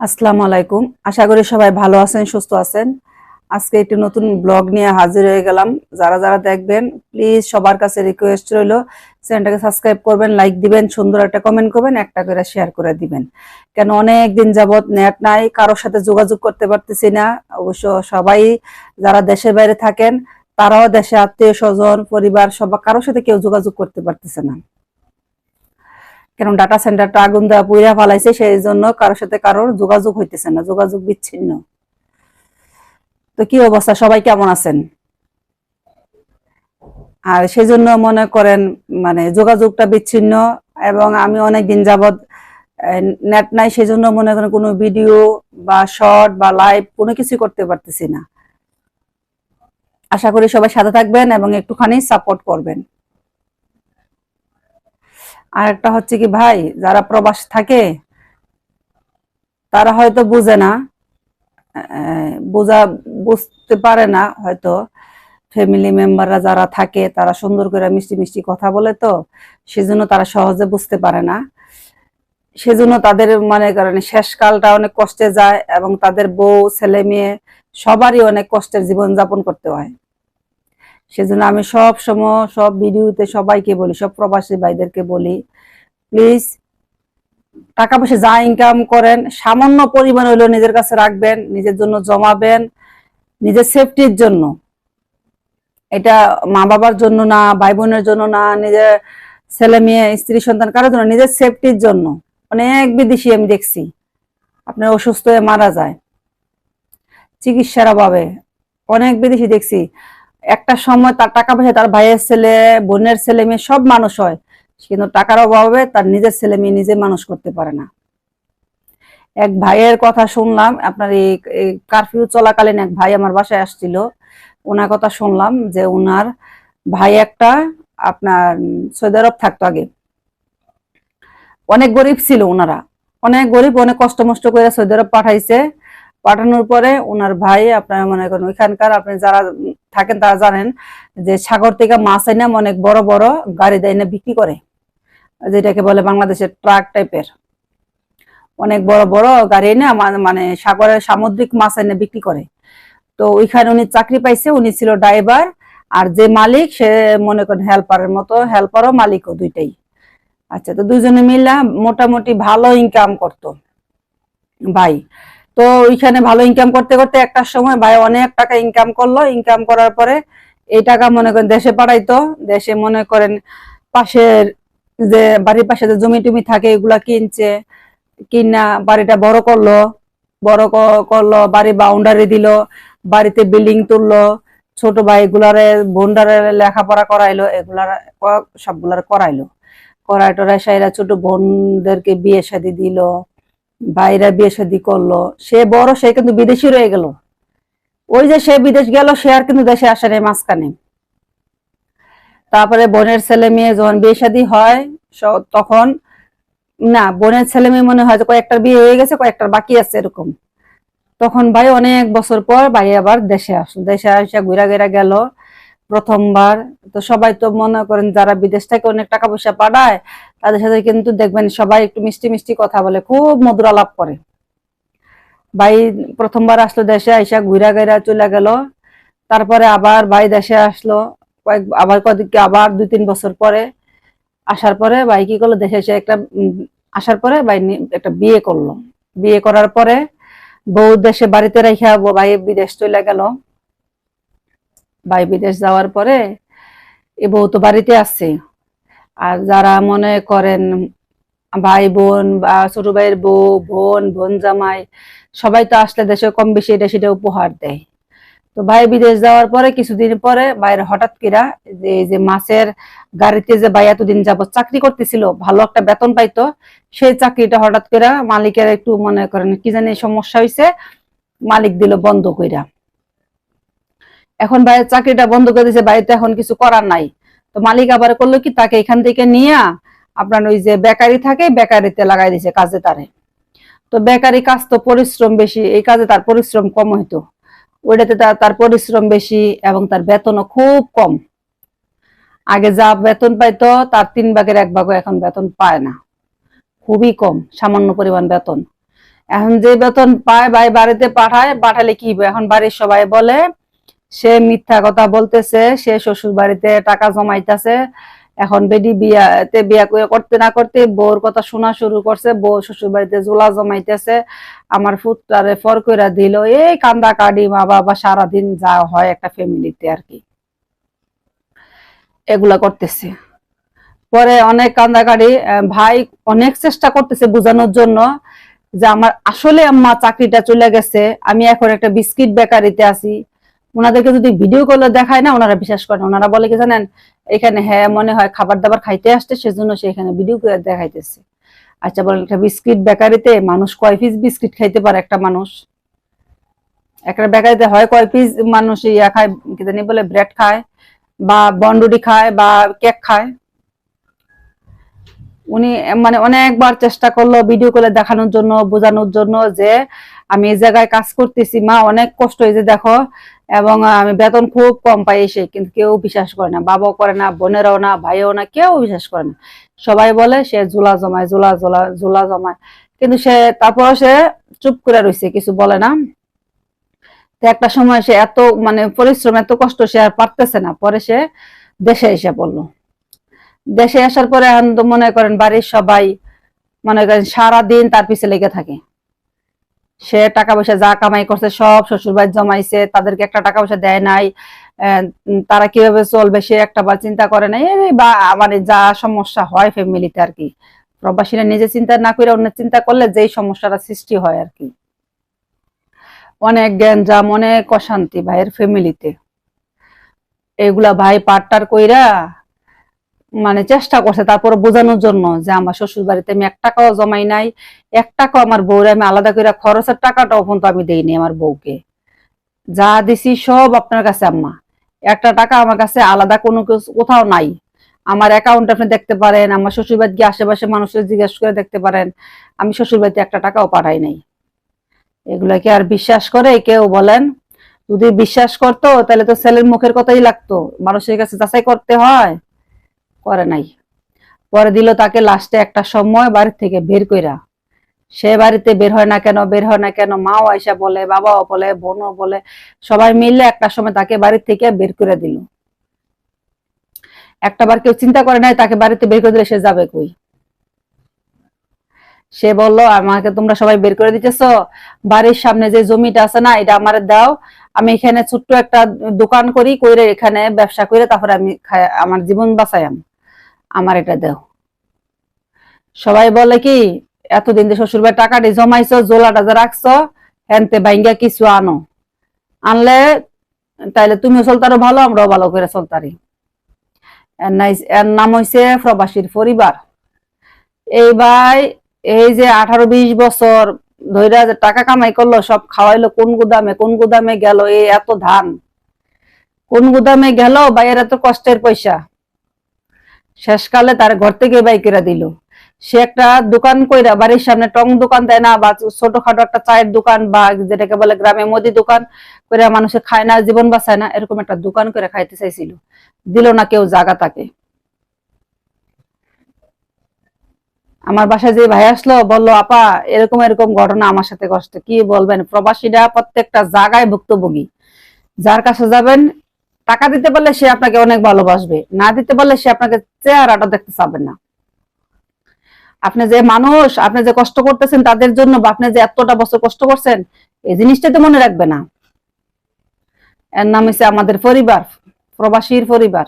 আসসালামু আলাইকুম। আশা করি সবাই ভালো আছেন, সুস্থ আছেন। আজকে একটি নতুন ব্লগ নিয়ে হাজির হয়ে গেলাম। যারা যারা দেখবেন প্লিজ সবার কাছে রিকোয়েস্ট রইল, চ্যানেলটাকে সাবস্ক্রাইব করবেন লাইক দিবেন, সুন্দর একটা কমেন্ট করবেন, একটা করে শেয়ার করে দিবেন। কেন অনেক দিন যাবত নেট নাই, কারোর সাথে যোগাযোগ করতে পারতেছি না। অবশ্য সবাই যারা দেশের বাইরে থাকেন, তারাও দেশে আত্মীয় স্বজন, পরিবার, সবার কারোর সাথে কেউ যোগাযোগ করতে পারতেছে না। কেন ডাটা সেন্টারটা আগুন দেওয়া পুইরা ফালাইছে সেই জন্য কারোর সাথে কারোর যোগাযোগ হইতেছে না, যোগাযোগ বিচ্ছিন্ন। তো কি অবস্থা? সবাই কেমন আছেন? আর সেই জন্য মনে করেন মানে যোগাযোগটা বিচ্ছিন্ন এবং আমি অনেক দিন যাবৎ নেট নাই সেই জন্য মনে করেন কোনো ভিডিও বা শর্ট বা লাইভ কোনো কিছু করতে পারতেছি না। আশা করি সবাই সাথে থাকবেন এবং একটুখানি সাপোর্ট করবেন। আর একটা হচ্ছে কি ভাই, যারা প্রবাস থাকে, তারা হয়তো বুঝে না বোঝা, বুঝতে পারে না হয়তো। ফ্যামিলি মেম্বাররা যারা থাকে, তারা সুন্দর করে মিষ্টি মিষ্টি কথা বলে তো, সেজন্য তারা সহজে বুঝতে পারে না। সেজন্য তাদের মনে করেন শেষকালটা অনেক কষ্টে যায় এবং তাদের বউ, ছেলে, মেয়ে, সবারই অনেক কষ্টের জীবন যাপন করতে হয়। সেজন্য আমি সব সময় সব ভিডিওতে সবাইকে বলি, সব প্রবাসী ভাইদেরকে বলি প্লিজ টাকা পয়সা যা ইনকাম করেন, সামান্য পরিমাণ হইলেও নিজের কাছে রাখবেন, নিজের জন্য জমাবেন, নিজের সেফটির জন্য। এটা মা বাবার জন্য না ভাই বোনের জন্য না, নিজের ছেলে মেয়ে, স্ত্রী, সন্তান, কারোর জন্য নিজের সেফটির জন্য। অনেক বিদেশি আমি দেখছি, আপনার অসুস্থ হয়ে মারা যায়। চিকিৎসার অভাবে অনেক বিদেশি দেখছি একটা সময় তার টাকা পয়সা, তার ভাইয়ের ছেলে, বোনের ছেলে মেয়ে সব মানুষ হয়, কিন্তু টাকার অভাবে তার নিজের ছেলে মেয়ে নিজে মানুষ করতে পারে না। এক ভাইয়ের কথা শুনলাম, আপনার এই কারফিউ চলাকালীন এক ভাই আমার বাসায় আসছিল, ওনার কথা শুনলাম যে ওনার ভাই একটা আপনার সৌদি আরব থাকতো আগে। অনেক গরিব ছিল ওনারা, অনেক গরিব, অনেক কষ্ট মষ্ট করে সৌদি আরব পাঠাইছে পাঠানোর পরে ওনার ভাই আপনার মনে করেন ওইখানকার, আপনি যারা থাকেন তারা জানেন যে সাগর থেকে মাছ এনে অনেক বড় বড় গাড়ি দেয় না বিক্রি করে, যেটাকে বলে বাংলাদেশের ট্রাক টাইপের। অনেক বড় বড় গাড়ি এনে মানে সাগরের সামুদ্রিক মাছ এনে বিক্রি করে। তো ওইখানে উনি চাকরি পাইছে, উনি ছিল ড্রাইভার আর যে মালিক সে মনে করেন হেল্পারের মতো, হেল্পারও মালিকও দুইটাই। আচ্ছা তো দুজনে মিলা মোটামুটি ভালো ইনকাম করতো ভাই। তো ওইখানে ভালো ইনকাম করতে করতে একটা সময় ভাই অনেক টাকা ইনকাম করল। ইনকাম করার পরে এই টাকা মনে করেন দেশে পাঠাইতো। দেশে মনে করেন পাশের যে বাড়ির পাশে যে জমি টমি থাকে, এগুলা কিনছে, কিনা বাড়িটা বড় করল বড় করল, বাড়ি বাউন্ডারি দিল, বাড়িতে বিল্ডিং তুললো, ছোট ভাই গুলারে বোনডারে লেখাপড়া করাইলো, এগুলার সবগুলার করাইলো। করাই টরাই সাইরা ছোট বোনদেরকে বিয়ে শাদি দিল। ভাইরা বিয়ে শাদি করল, সে বড়, সে কিন্তু বিদেশি রয়ে গেল। ওই যে সে বিদেশ গেল, সে আর কিন্তু দেশে আসে নাই মাঝখানে। তারপরে বোনের ছেলে মেয়ে যখন বিয়ে শাদী হয় তখন না, বোনের ছেলে মেয়ে মনে হয় যে কয়েকটার বিয়ে হয়ে গেছে, কয়েকটার বাকি আছে এরকম। তখন ভাই অনেক বছর পর ভাই আবার দেশে আসলো। দেশে আসা, ঘুরা ঘুরা গেল। প্রথমবার। তো সবাই তো মনে করেন যারা বিদেশ থেকে অনেক টাকা পয়সা পাঠায়, তাদের সাথে কিন্তু দেখবেন সবাই একটু মিষ্টি মিষ্টি কথা বলে, খুব মধুর আলাপ করে। ভাই প্রথমবার আসলো দেশে, আইসা ঘুরা ঘুরা চলে গেল। তারপরে আবার ভাই দেশে আসলো, কয়েক, আবার কদিকে আবার দুই তিন বছর পরে আসার পরে ভাই কি করল, দেশে এসে একটা আসার পরে ভাই একটা বিয়ে করল। বিয়ে করার পরে বউ দেশে বাড়িতে রেখে ভাই বিদেশ চলে গেল। ভাই বিদেশ যাওয়ার পরে এ বউ তো বাড়িতে আছে। আর যারা মনে করেন ভাই বোন বা ছোট ভাইয়ের বউ, বোন বোন জামাই, সবাই তো আসলে দেশে কম বেশি এটা সেটা উপহার দেয়। তো ভাই বিদেশ যাওয়ার পরে কিছুদিন পরে ভাইয়ের হঠাৎ কিরা যে যে মাছের গাড়িতে যে ভাই এতদিন যাবত চাকরি করতেছিল, ভালো একটা বেতন পাইতো, সেই চাকরিটা হঠাৎ করে মালিকের একটু মনে করেন কি জানি সমস্যা হয়েছে মালিক দিল বন্ধ কইরা। এখন ভাইয়ের চাকরিটা বন্ধ করে দিয়েছে বাড়িতে এখন কিছু করার নাই। তো মালিক আবার করল কি, তাকে এখান থেকে নিয়ে আপনার ওই যে বেকারি থাকে, বেকারিতে লাগাই দিয়েছে কাজে তারে। তো বেকারি কাজ তো পরিশ্রম বেশি, এই কাজে তার পরিশ্রম কম হইতো। ওইটাতে তার পরিশ্রম বেশি এবং তার বেতনও খুব কম। আগে যা বেতন পাইতো, তার তিন ভাগের এক ভাগও এখন বেতন পায় না। খুবই কম, সামান্য পরিমাণ বেতন। এখন যে বেতন পায়, ভাই বাড়িতে পাঠায়, পাঠালে কি? এখন বাড়ির সবাই বলে সে মিথ্যা কথা বলতেছে সে শ্বশুর বাড়িতে টাকা জমাইতেছে। এখন বেডি বিয়াতে বিয়া করে করতে না করতে বউর কথা শোনা শুরু করছে বউ শ্বশুর বাড়িতে জোলা জমাইতেছে। আমার ফুটটারে ফর কইরা দিল এই কান্দা কাটি মা বাবা সারাদিন যা হয় একটা ফ্যামিলিতে আর কি। এগুলা করতেছে। পরে অনেক কান্দাকাটি আহ, ভাই অনেক চেষ্টা করতেছে বোঝানোর জন্য যে আমার আসলে আম্মা চাকরিটা চলে গেছে আমি এখন একটা বিস্কিট বেকারিতে আছি। ওনাদেরকে যদি ভিডিও কলে দেখায় না, ওনারা বিশ্বাস করে না। ওনারা বলে কি জানেন, এখানে হ্যাঁ মনে হয় খাবার দাবার খাইতে আসছে, সেজন্য সে এখানে ভিডিও করে দেখাইতেছে। আচ্ছা বলেন, একটা বিস্কিট বেকারিতে মানুষ কয় পিস বিস্কিট খাইতে পারে একটা মানুষ? একটা বেকারিতে হয় কয় পিস মানুষ ইয়া খায়, কি জানি বলে, ব্রেড খায়, বা বনরুটি খায়, বা কেক খায়? উনি মানে অনেকবার চেষ্টা করল ভিডিও করে দেখানোর জন্য, বোঝানোর জন্য যে, আমি এই জায়গায় কাজ করতেছি, মা, অনেক কষ্ট হয়েছে দেখো এবং আমি বেতন খুব কম পাই এসে, কিন্তু কেউ বিশ্বাস করে না। বাবাও করে না, বোনেরাও না, ভাইও না, কেউ বিশ্বাস করে না। সবাই বলে সে জোলা জমায় জোলা জোলা জোলা জমায়। কিন্তু সে তারপর সে চুপ করে রয়েছে কিছু বলে না। একটা সময় সে এত মানে পরিশ্রম, এত কষ্ট সে আর পারতেছে না। পরে সে দেশে এসে পড়ল। দেশে আসার পরে এখন মনে করেন বাড়ির সবাই, মনে করেন সারাদিন তার পিছে লেগে থাকে। সে টাকা পয়সা যা কামাই করছে, সব শ্বশুর বাড়ি জমাইছে, তাদেরকে একটা টাকা পয়সা দেয় নাই। তারা কীভাবে চলবে সে একটা বার চিন্তা করে নাই। বা মানে যা সমস্যা হয় ফ্যামিলিতে আর কি। প্রবাসীরা নিজে চিন্তা না করে অন্য চিন্তা করলে যেই সমস্যাটা সৃষ্টি হয় আর কি। অনেক গ্যাঞ্জাম, অনেক অশান্তি ভাইয়ের ফ্যামিলিতে এগুলা ভাই পাট্টার কইরা মানে চেষ্টা করছে তারপরে বোঝানোর জন্য যে আমার শ্বশুর বাড়িতে আমি এক টাকাও জমাই নাই, এক টাকাও আমার বউরে আমি আলাদা করে খরচের টাকাটাও পর্যন্ত আমি দেইনি আমার বউকে। যা দিছি সব আপনার কাছে আম্মা। একটা টাকা আমার কাছে আলাদা কোনো কোথাও নাই। আমার অ্যাকাউন্ট আপনি দেখতে পারেন, আমার শ্বশুর বাড়ি গিয়ে আশেপাশে মানুষের জিজ্ঞেস করে দেখতে পারেন, আমি শ্বশুর বাড়িতে একটা টাকাও পাঠাই নাই। এগুলা কি আর বিশ্বাস করে কেউ বলেন, যদি বিশ্বাস করতো তাহলে তো ছেলের মুখের কথাই লাগতো। মানুষের কাছে যাচাই করতে হয়। করে নাই। পরে দিল তাকে লাস্টে একটা সময় বাড়ি থেকে বের কইরা। সে বাড়িতে বের হয় না কেন, বের হয় না কেন, মাও আয়সা বলে, বাবাও বলে, বোনও বলে, সবাই মিলে একটা সময় তাকে বাড়ি থেকে বের করে দিল। একটা বার কেউ চিন্তা করে নাই তাকে বাড়িতে বের করে দিলে সে যাবে কই? সে বলল, আমাকে তোমরা সবাই বের করে দিতেছ? বাড়ির সামনে যে জমিটা আছে না, এটা আমার দাও। আমি এখানে ছোট্ট একটা দোকান করি, কইরে এখানে ব্যবসা করে তারপরে আমি আমার জীবন বাঁচাইম আমার এটা দেও। সবাই বলে কি, এতদিন যে শ্বশুর বাড়ির টাকাটি জমাইছ জোলা টাজা রাখছো, হেনতে বাইঙ্গা কিছু আনো। আনলে তাইলে তুমিও চলতারো ভালো, আমরাও ভালো করে চলতারি। এর নাম হইছে প্রবাসীর পরিবার। এই ভাই, এই যে আঠারো বিশ বছর ধইরা যে টাকা কামাই করল, সব খাওয়াইলো, কোন গুদামে কোন গুদামে গেল এই এত ধান। কোন গুদামে গেল বাইয়ের এত কষ্টের পয়সা। শেষকালে তার ঘর থেকে বাই করে দিল। সে একটা দোকান কইরা, বাড়ির সামনে টং দোকান দেয় না, বা ছোটখাটো একটা চায়ের দোকান, বা যেটাকে বলে গ্রামে মুদি দোকান করে মানুষে খায় না, জীবন বাঁচায় না, এরকম একটা দোকান করে খাইতে চাইছিল। দিল না কেউ জায়গা তাকে। আমার বাসায় যে ভাই আসলো, বলল, আপা, এরকম এরকম ঘটনা আমার সাথে কষ্ট কি বলবেন? প্রবাসীরা প্রত্যেকটা জায়গায় ভুক্তভোগী। যার কাছে যাবেন টাকা দিতে পারলে সে আপনাকে অনেক ভালোবাসবে। না দিতে পারলে সে আপনাকে চেহারাটা দেখতে চাবেন না। আপনি যে মানুষ, আপনি যে কষ্ট করতেছেন তাদের জন্য বা আপনি যে এতটা বছর কষ্ট করছেন, এই জিনিসটা তো মনে রাখবে না। এর নাম হচ্ছে আমাদের পরিবার, প্রবাসীর পরিবার।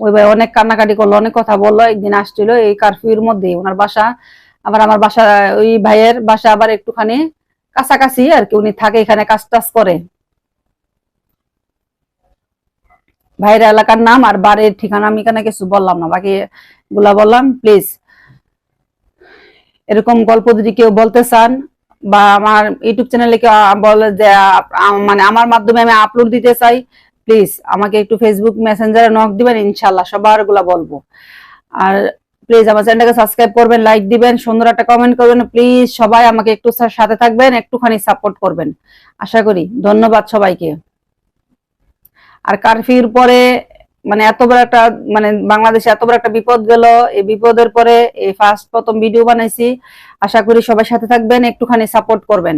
ওই ভাই অনেক কান্নাকাটি করল, অনেক কথা বলল, একদিন আসছিল এই কারফিউর মধ্যে ওনার বাসা, আবার আমার বাসা, ওই ভাইয়ের বাসা আবার একটুখানি কাছাকাছি আর কি। উনি থাকে এখানে কাজ টাজ করে। ভাইয়ের এলাকার নাম আর বাড়ির ঠিকানা আমি এখানে কিছু বললাম না, বাকি গুলা বললাম প্লিজ এরকম গল্প যদি কেউ বলতে চান বা আমার ইউটিউব চ্যানেলে কেউ বলে যে মানে আমার মাধ্যমে আমি আপলোড দিতে চাই প্লিজ আমাকে একটু ফেসবুক মেসেঞ্জারে নক দিবেন ইনশাল্লাহ সবারগুলা বলব। আর প্লিজ আমার চ্যানেলটাকে সাবস্ক্রাইব করবেন লাইক দিবেন, সুন্দর একটা কমেন্ট করবেন প্লিজ সবাই আমাকে একটু সাথে থাকবেন, একটুখানি সাপোর্ট করবেন। আশা করি, ধন্যবাদ সবাইকে। আর কারফিউর পরে মানে এত বড় একটা মানে বাংলাদেশে এত বড় একটা বিপদ গেল। এই বিপদের পরে এই ফার্স্ট প্রথম ভিডিও বানাইছি। আশা করি সবার সাথে থাকবেন, একটুখানি সাপোর্ট করবেন।